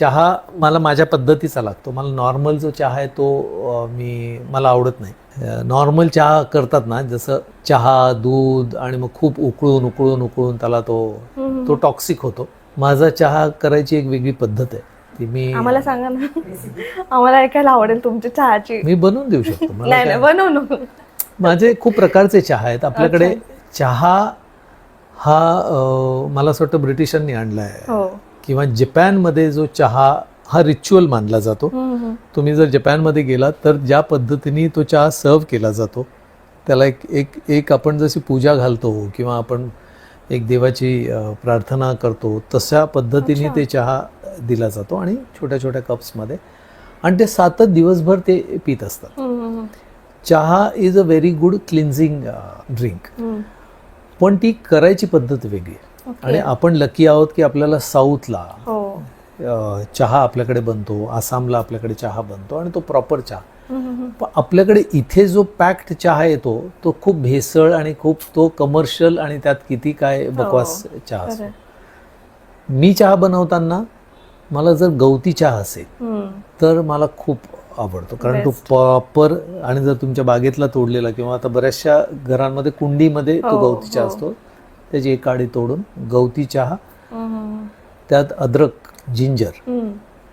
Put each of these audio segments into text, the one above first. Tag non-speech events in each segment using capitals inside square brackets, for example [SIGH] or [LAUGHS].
चहा मला माझ्या पद्धतीचा लागतो. मला नॉर्मल जो चहा आहे तो मी मला आवडत नाही. नॉर्मल चहा करतात ना जसं चहा दूध आणि मग खूप उकळून उकळून उकळून त्याला तो तो टॉक्सिक होतो. माझा चहा करायची एक वेगळी पद्धत आहे. ती मी आम्हाला सांगा ना. आम्हाला ऐकायला आवडेल तुमची चहाची. मी बनवून देऊ शकतो. मला नाही नाही बनवू नको. माझे खूप प्रकारचे चहा आहेत. आपल्याकडे चहा हा मला असं वाटतं ब्रिटिशांनी आणला आहे हो. किंवा जपानमध्ये जो चहा हा रिच्युअल मानला जातो. तुम्ही जर जपानमध्ये गेलात तर ज्या पद्धतीने तो चहा सर्व केला जातो त्याला एक एक एक आपण जशी पूजा घालतो किंवा आपण एक देवाची प्रार्थना करतो तशा पद्धतीने ते चहा दिला जातो आणि छोट्या छोट्या कप्समध्ये आणि ते सातच दिवसभर ते पित असतात. चहा is a very good cleansing drink. पण ती करायची पद्धत वेगळी आणि आपण लकी आहोत की आपल्याला साऊथला हो. चहा आपल्याकडे बनतो आसामला आपल्याकडे चहा बनतो आणि तो प्रॉपर चहा. पण आपल्याकडे इथे जो पॅक्ड चहा येतो तो खूप भेसळ आणि खूप तो कमर्शियल आणि त्यात किती काय बकवास चहा असतो. मी चहा बनवताना मला जर गवती चहा असेल. तर मला खूप आवडतो. कारण तो प्रॉपर आणि जर तुमच्या बागेतला तोडलेला किंवा आता बऱ्याचशा घरांमध्ये कुंडीमध्ये तो हो, गवती चहा असतो त्याची एक काडी तोडून गवती चहा त्यात अद्रक जिंजर.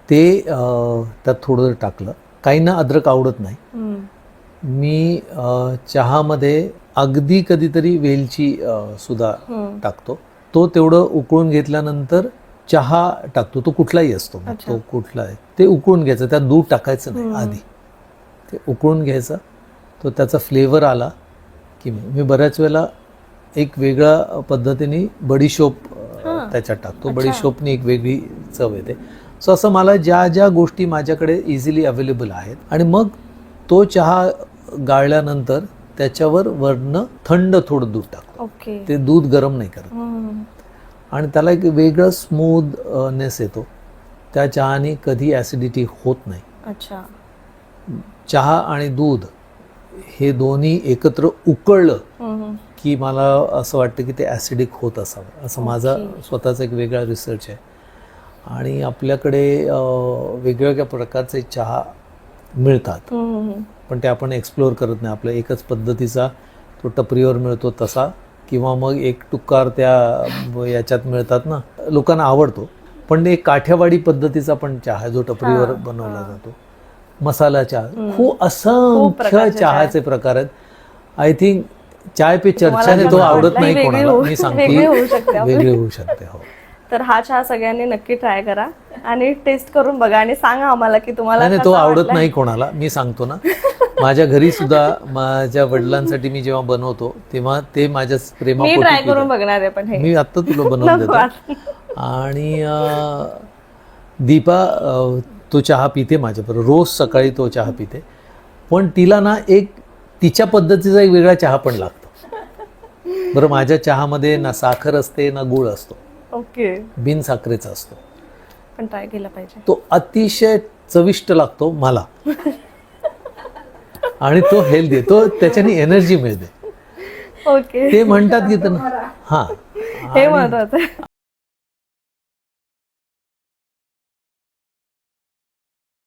ते त्यात थोडं टाकलं काहींना अद्रक आवडत नाही. मी चहामध्ये अगदी कधीतरी वेलची सुद्धा. टाकतो. तो तेवढं उकळून घेतल्यानंतर चहा टाकतो. तो कुठलाही असतो. तो कुठला आहे ते उकळून घ्यायचं. त्यात दूध टाकायचं नाही आधी. ते उकळून घ्यायचं. तो त्याचा फ्लेवर आला की मी मी बऱ्याच वेळेला एक वेगळ्या पद्धतीने बडीशोप त्याच्यात टाकतो. बडीशोपनी एक वेगळी चव येते. सो असं मला ज्या ज्या गोष्टी माझ्याकडे इझिली अवेलेबल आहेत आणि मग तो चहा गाळल्यानंतर त्याच्यावर वरनं थंड थोडं दूध टाकतो. ते दूध गरम नाही करत. आणि त्याला एक वेगळं स्मूथनेस येतो. त्या चहाने कधी ॲसिडिटी होत नाही. अच्छा. चहा आणि दूध हे दोन्ही एकत्र उकळलं. की मला असं वाटतं की ते ॲसिडिक होत असावं. असं माझा स्वतःचा एक वेगळा रिसर्च आहे. आणि आपल्याकडे वेगवेगळ्या प्रकारचे चहा मिळतात. पण ते आपण एक्सप्लोअर करत नाही. आपल्या एकच पद्धतीचा तो टपरीवर मिळतो तसा. किंवा मग एक टुकार त्या याच्यात मिळतात ना. लोकांना आवडतो. पण एक काठ्यावाडी पद्धतीचा पण चहा जो टपरीवर बनवला जातो. मसाला चहा. खूप असंख्य चहाचे प्रकार आहेत. आय थिंक चाय पे चर्चाने तो आवडत नाही कोणाला मी वेगळी होऊ शकते सांगते. वेगळी होऊ शकते हो तर हा चहा सगळ्यांनी नक्की ट्राय करा आणि टेस्ट करून बघा आणि सांगा आम्हाला की तुम्हाला नाही तो आवडत. नाही कोणाला मी सांगतो ना माझ्या घरी सुद्धा माझ्या वडिलांसाठी मी जेव्हा बनवतो तेव्हा ते माझ्या मी प्रेमापोटी ट्राय. करून बघणार आहे पण हे मी आत्ता तुला [LAUGHS] बनवून देतो आता. आणि दीपा तो चहा पिते माझ्याबरोबर रोज सकाळी तो चहा पिते पण तिला ना एक तिच्या पद्धतीचा एक वेगळा चहा पण लागतो बरं माझ्या चहामध्ये ना साखर असते ना गुळ असतो. ओके. बिन साखरेचा असतो. पण ट्राय केलं पाहिजे. तो अतिशय चविष्ट लागतो मला. आणि तो हेल्दी तो त्याच्याने एनर्जी मिळते. ओके. ते म्हणतात की तर हा. हे महत्वाचं